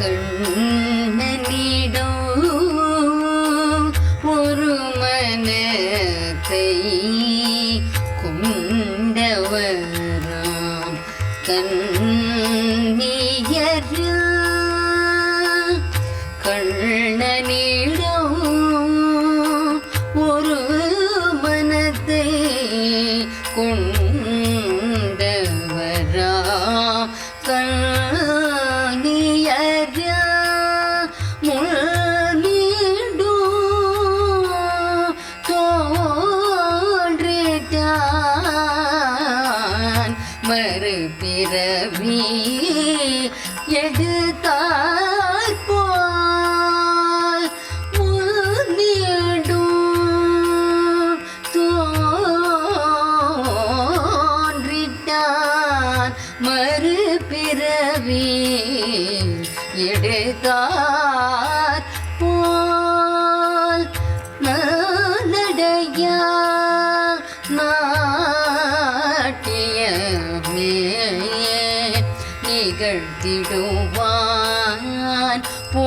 கண்ணனிடோ ஒரு மனத்தை கொண்டவராம் கண்ணியர் தோன்றிட்டான் மறுபிறவி எடுத்தால் நிகழ்த்திடுவான் போ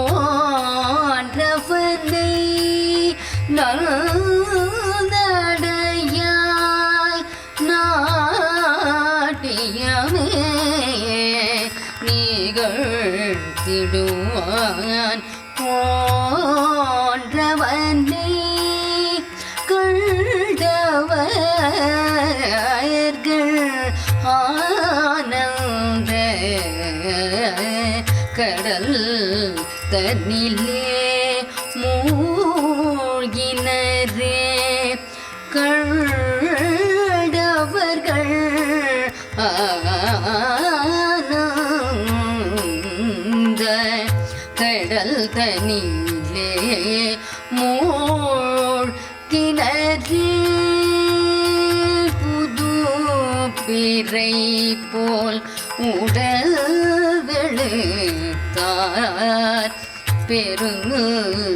தன்னிலே மூழ்கினரே கண்டவர்கள் ஆனந்த கடல் தனிலே மூழ்கினரே புது பிறை போல் உடல் வெளுத்தார். பெருந்தவமே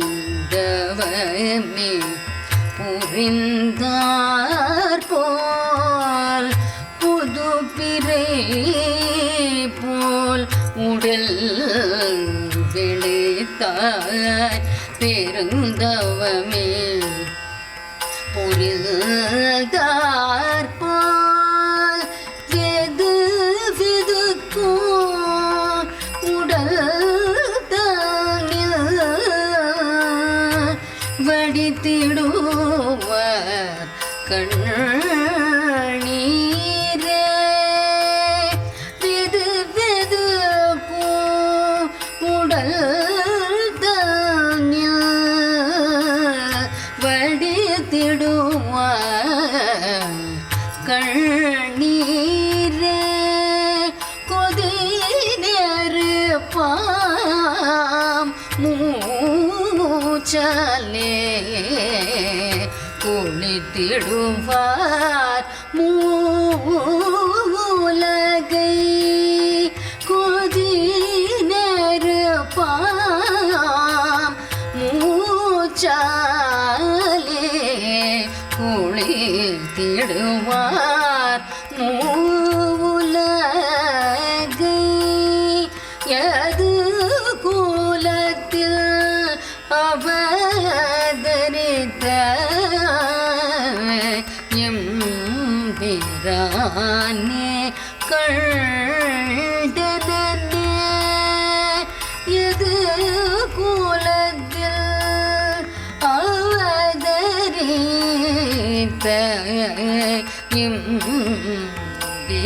புரிந்தார் போல் புது பிறை போல் உடல் வெளுத்தார் பெருந்தவமே. புரிந்தார் வடித்திடுவார் கண்ணீரே வெது வெதுக்கும் உடல் தாங்கில் வடித்திடுவார். கண்ணீரே கொதி நெருப்பாம் மூச்சலே. குளித்திடுவார் மூலகை. கொதி நெருப்பாம் மூச்சாலே குளித்திடுவார்.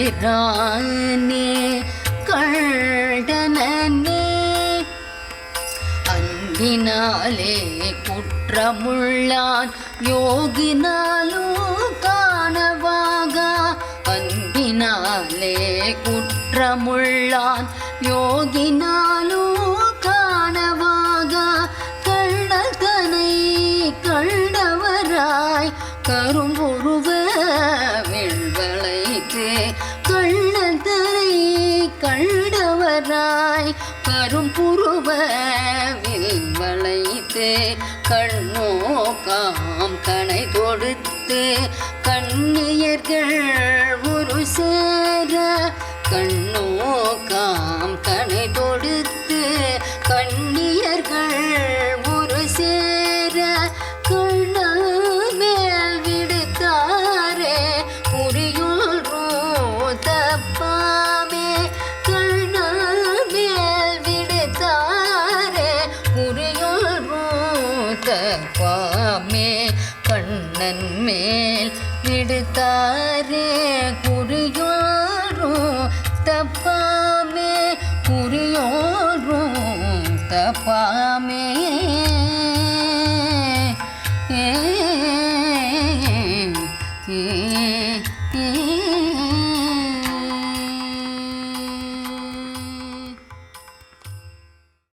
எம்பிரானே கண்டனே அன்பினாலே குற்றமுள்ளான் யோகினாலும் காணவாக. அன்பினாலே குற்றமுள்ளான் யோகினா கண்டவராய் கரும்புருவ வளைத்து கண்ணோக்காம் கணை தொடுத்து கண்ணியர்கள் ஒரு சேர கண்ணோக்காம் காம் கணை தொடுத்து கண்ணியர்கள் மேல் விடுத்தாரே குறியோரும் தப்பாமே குறியோரும் தப்பா